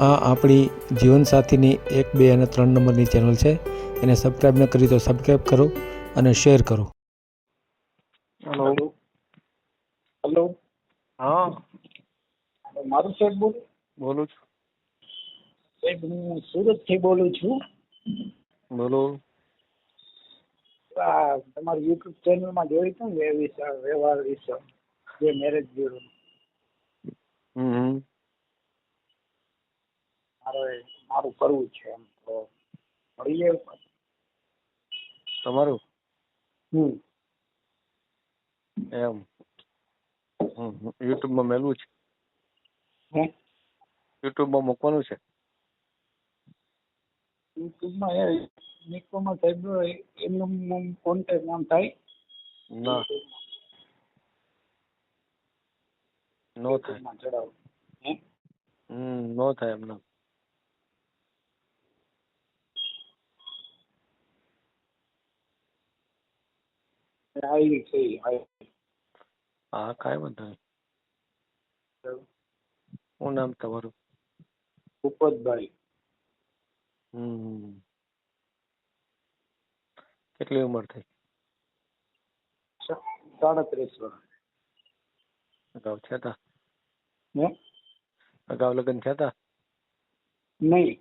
આ આપણી જીવનસાથીની એક બે અને ત્રણ નંબરની ચેનલ છે. એને સબસ્ક્રાઈબ ન કરી તો સબસ્ક્રાઈબ કરો અને શેર કરો. હેલો હેલો હા. મારું સાહેબ બોલું? બોલું છું. સાહેબ હું સુરતથી બોલું છું. બોલો. આ તમારું યુટ્યુબ ચેનલમાં જોયું હતું ને વ્યવહાર વિશે? જે મેરેજ બ્યુરો હમ. મારે મારું કરવું છે એમ. તો મળી જાય તમારું? હમ. એમ. યુટ્યુબમાં મેલવું છે? યુટ્યુબ યુટ્યુબમાં મૂકવાનું છે? યુટ્યુબમાં એ નિકોમાં સાહેબ એમનું કોન્ટેક્ટ નામ થાય? ના. નો થાય. હમ નો થાય એમ આવી છે આવી હા. કાંઈ વાંધો નહીં. શું નામ તમારું? ભૂપતભાઈ હમ કેટલી ઉંમર થઈ? સાડત્રીસ વર્ષ. અગાઉ થયા તા? હે? અગાઉ લગ્ન થયા તા? નહીં.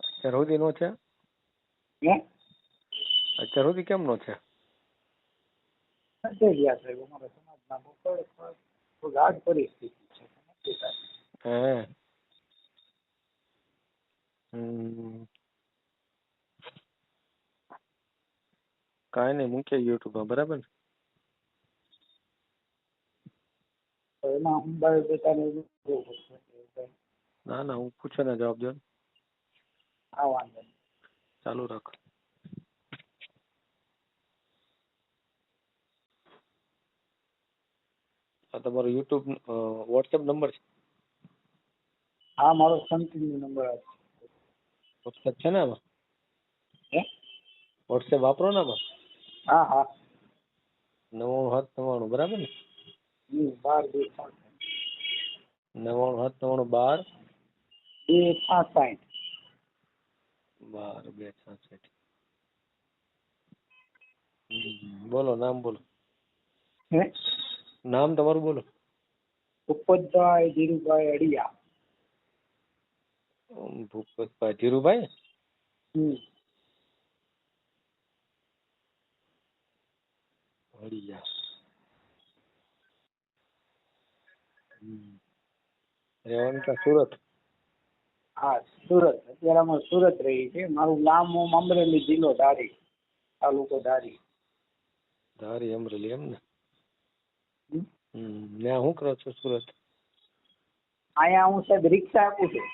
અત્યાર સુધી નો છે અત્યાર સુધી કેમ નો છે નથી ગયા સાહેબ અમારા સમાજમાં બહુ થોડીક થોડીક હાર્ડ પરિસ્થિતિ છે નથી સાહેબ. કાંઈ નહીં મૂકીએ યુટ્યુબમાં બરાબર ને એમાં હું બાયોડેટાને ના ના હું પૂછે ને જવાબ દો ને આ વાંધો. ચાલુ રાખો આ તમારો યુટ્યુબ વોટ્સએપ નંબર છે? આ મારો કન્ટિન્યુ નંબર છે. વોટ્સએપ છે ને આમાં? હે? વોટ્સએપ વાપરો ને આમાં? હા હા. નવ્વાણું હાથ નવ્વાણું બરાબર ને? બાર બે નવ્વાણું સાત નવ્વાણું બાર? બે પાંચ સાઠ બાર બે છાસઠ બોલો નામ બોલો. હે? નામ તમારું બોલો. ભૂપતભાઈ ધીરુભાઈ અડિયા ભૂપતભાઈ ધીરુભાઈ? હમ. રહેવાનું ક્યાં સુરત? હા સુરત. અત્યારે અમે સુરત રહી છે. મારું નામ હું અમરેલી જિલ્લો ધારી તાલુકો ધારી. ધારી અમરેલી એમ ને? હમ. હું કરો છો સુરત? અહીંયા હું સાહેબ રિક્ષા આપું છું.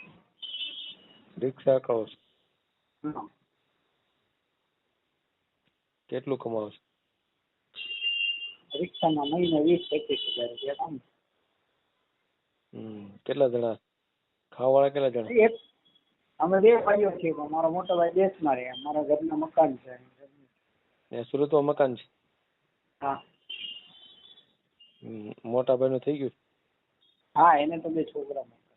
રિક્ષા કહો છો? કેટલું કમાવો છો? રિક્ષામાં મહિને વીસ પચીસ હજાર રૂપિયા કામ કેટલા જણા? ખાવાવાળા કેટલા જણા? એક. અમે બે ભાઈઓ છીએ પણ મારો મોટો ભાઈ દેશમાં રહે. મારા ઘરના મકાન છે. સુરત સુરતમાં મકાન છે? હા. હમ, ભાઈ નું થઈ ગયું? હા એને તો બે છોકરા મોટા.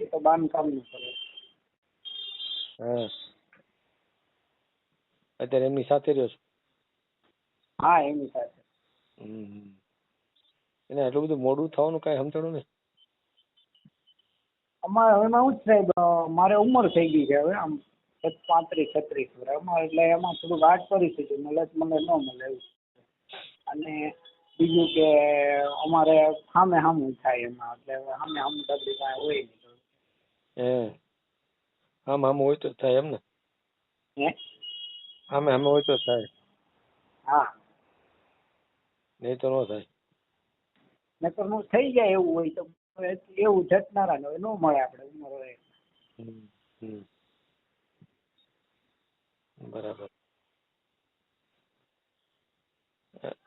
એ તો બાંધકામનું કરે. હા. અત્યારે એમની સાથે રહ્યો છો? હા એમની સાથે. હમ. એને એટલું બધું મોડું થવાનું કાંઈ સમજાણું ને અમારે એમાં શું છે સાહેબ મારે ઉંમર થઈ ગઈ છે હવે આમ પાંત્રીસ છત્રીસ વર્ષ. એટલે એમાં થોડુંક હાર્ડ પરિસ્થિતિ મળે મને ન મળે એવું. અને બીજું કે અમારે સામે સામું થાય એમાં એટલે સામે સામું તકલીફ કાંઈ હોય નહીં. હે આમ આમ હોય તો જ થાય એમ ને? હે? સામે આમે હોય તો જ થાય. હા. નહીં તો ન થાય. નકરનું થઈ જાય એવું હોય તો એવું જટનારા ને ન મળે આપણે ઉમર હોય. બરાબર.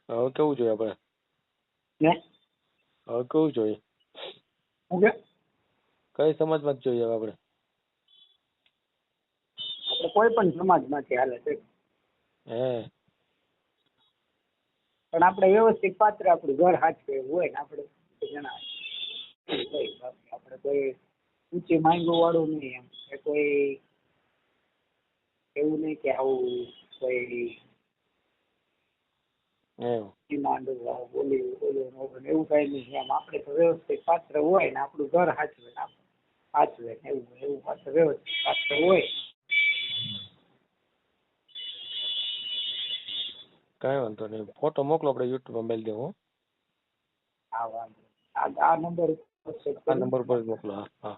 હવે કેવું જોઈએ આપણે? હવે કેવું જોઈએ? શું કે કઈ સમાજમાં જ જોઈએ હવે આપણે? આપણે કોઈ પણ સમાજમાંથી હાલે છે. હે. પણ આપણે વ્યવસ્થિત પાત્ર આપણું ઘર હાચવે એવું હોય ને આપણે જણાય. આપણે કોઈ ઊંચી માંગો વાળું નહીં એમ. કે કોઈ એવું નહીં કે આવું કોઈ એવું બોલી બોલી ને એવું કઈ નહીં. એમ આપણે તો વ્યવસ્થિત પાત્ર હોય ને આપણું ઘર સાચવે સાચવે ને એવું એવું પાત્ર વ્યવસ્થિત પાત્ર હોય. કાંઈ વાંધો નહીં. ફોટો મોકલો આપણે યુટ્યુબમાં મેળ દેવું હા. વાંધો આ નંબર આ નંબર પર મોકલો હા હા.